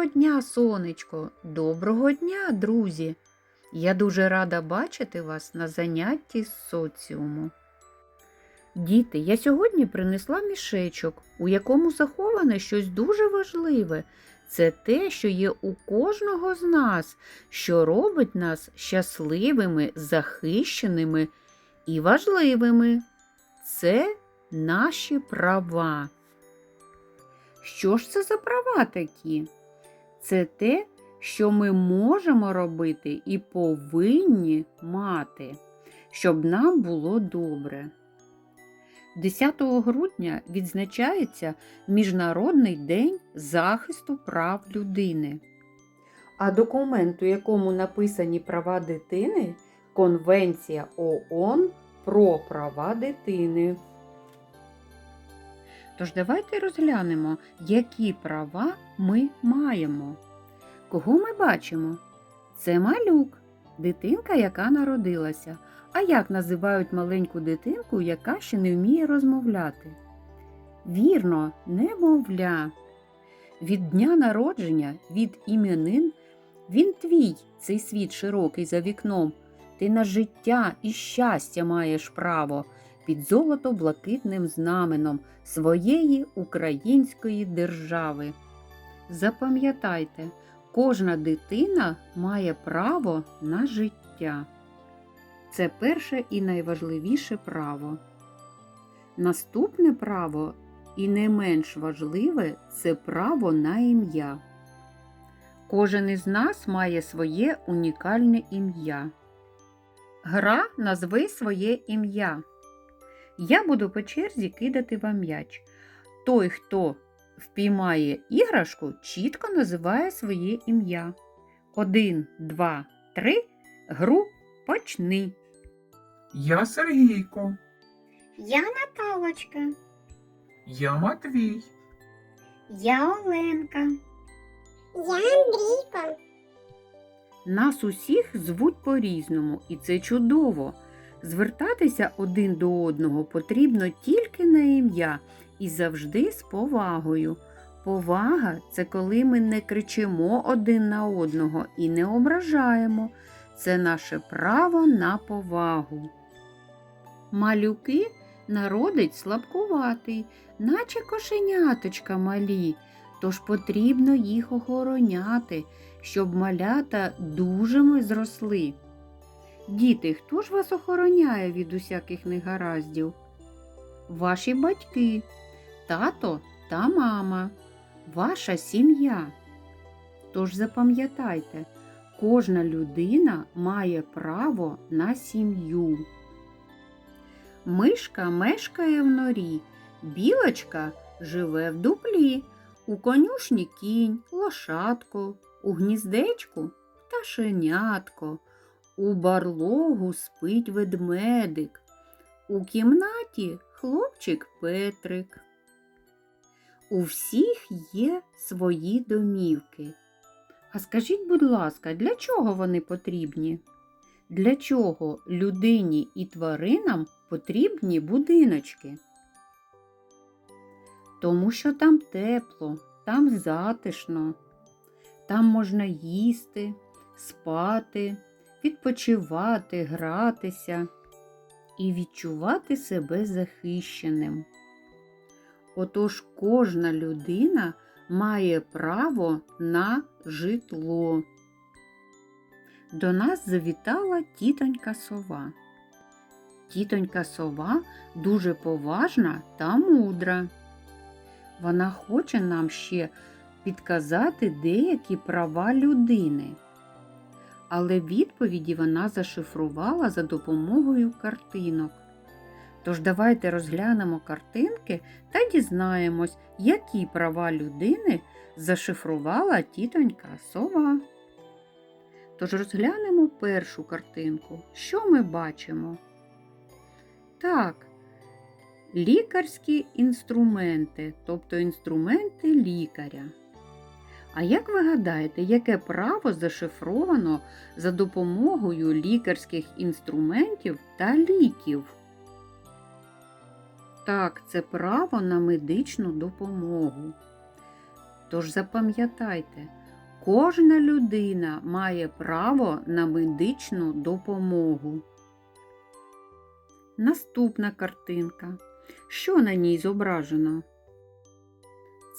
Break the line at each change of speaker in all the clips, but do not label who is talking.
Доброго дня, сонечко, доброго дня, друзі. Я дуже рада бачити вас на занятті з соціуму. Діти, я сьогодні принесла мішечок, у якому заховане щось дуже важливе. Це те, що є у кожного з нас, що робить нас щасливими, захищеними і важливими. Це наші права. Що ж це за права такі? Це те, що ми можемо робити і повинні мати, щоб нам було добре. 10 грудня відзначається Міжнародний день захисту прав людини. А документ, у якому написані права дитини Конвенція ООН про права дитини. Тож давайте розглянемо, які права ми маємо. Кого ми бачимо? Це малюк, дитинка, яка народилася. А як називають маленьку дитинку, яка ще не вміє розмовляти? Вірно, немовля. Від дня народження, від іменин, він твій, цей світ широкий за вікном. Ти на життя і щастя маєш право під золото-блакитним знаменом своєї української держави. Запам'ятайте, кожна дитина має право на життя. Це перше і найважливіше право. Наступне право і не менш важливе це право на ім'я. Кожен із нас має своє унікальне ім'я. Гра назви своє ім'я. Я буду по черзі кидати вам м'яч. Той, хто впіймає іграшку, чітко називає своє ім'я. Один, два, три. Гру почни.
Я Сергійко,
Я Наталочка,
я Матвій,
я Оленка, я Андрійко.
Нас усіх звуть по-різному, і це чудово. Звертатися один до одного потрібно тільки на ім'я і завжди з повагою. Повага це коли ми не кричимо один на одного і не ображаємо. Це наше право на повагу. Малюки народить слабкуватий, наче кошеняточка малі, тож потрібно їх охороняти, щоб малята дужими зросли. Діти, хто ж вас охороняє від усяких негараздів? Ваші батьки, тато та мама, ваша сім'я. Тож запам'ятайте, кожна людина має право на сім'ю. Мишка мешкає в норі, білочка живе в дуплі, у конюшні кінь, лошадко, у гніздечку пташенятко, у барлогу спить ведмедик, у кімнаті хлопчик Петрик. У всіх є свої домівки. А скажіть, будь ласка, для чого вони потрібні? Для чого людині і тваринам потрібні будиночки? Тому що там тепло, там затишно, там можна їсти, спати, відпочивати, гратися і відчувати себе захищеним. Отож кожна людина має право на житло. До нас завітала тітонька сова. Тітонька сова дуже поважна та мудра. Вона хоче нам ще підказати деякі права людини. Але відповіді вона зашифрувала за допомогою картинок. Тож давайте розглянемо картинки та дізнаємось, які права людини зашифрувала тітонька сова. Тож розглянемо першу картинку. Що ми бачимо? Так, лікарські інструменти, тобто інструменти лікаря. А як ви гадаєте, яке право зашифровано за допомогою лікарських інструментів та ліків? Так, це право на медичну допомогу. Тож запам'ятайте, Кожна людина має право на медичну допомогу. Наступна картинка. Що на ній зображено?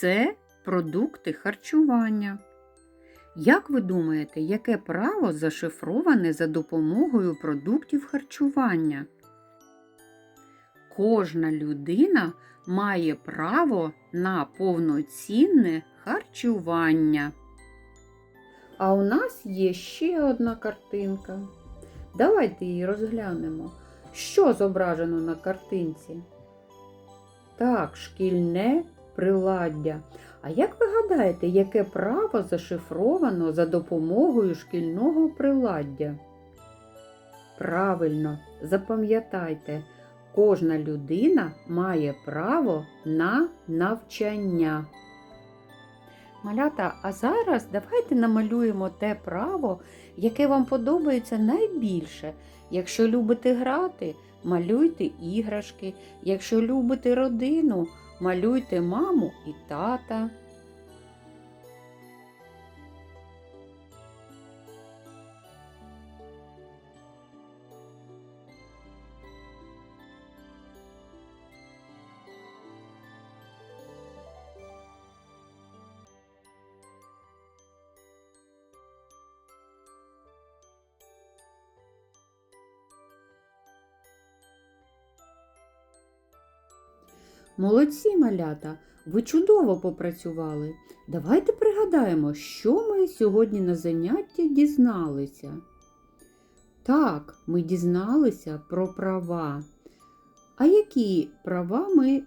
Це продукти харчування. Як ви думаєте, яке право зашифроване за допомогою продуктів харчування? Кожна людина має право на повноцінне харчування. А у нас є ще одна картинка. Давайте її розглянемо. Що зображено на картинці? Так, шкільне приладдя. А як ви гадаєте, яке право зашифровано за допомогою шкільного приладдя? Правильно, запам'ятайте, кожна людина має право на навчання. Малята, а зараз давайте намалюємо те право, яке вам подобається найбільше. Якщо любите грати, малюйте іграшки. Якщо любите родину, малюйте маму і тата. Молодці, малята, ви чудово попрацювали. Давайте пригадаємо, що ми сьогодні на занятті дізналися. Так, ми дізналися про права. А які права ми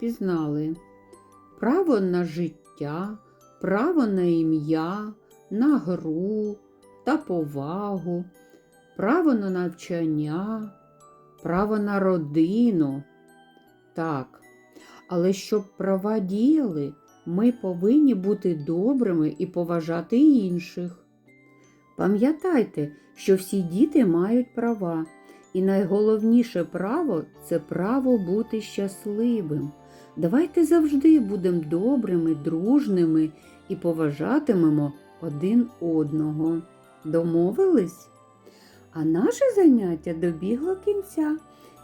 пізнали? Право на життя, право на ім'я, на гру та повагу, право на навчання, право на родину. Так, але щоб права діяли, ми повинні бути добрими і поважати інших. Пам'ятайте, що всі діти мають права, і найголовніше право це право бути щасливим. Давайте завжди будемо добрими, дружними і поважатимемо один одного. Домовились? А наше заняття добігло кінця.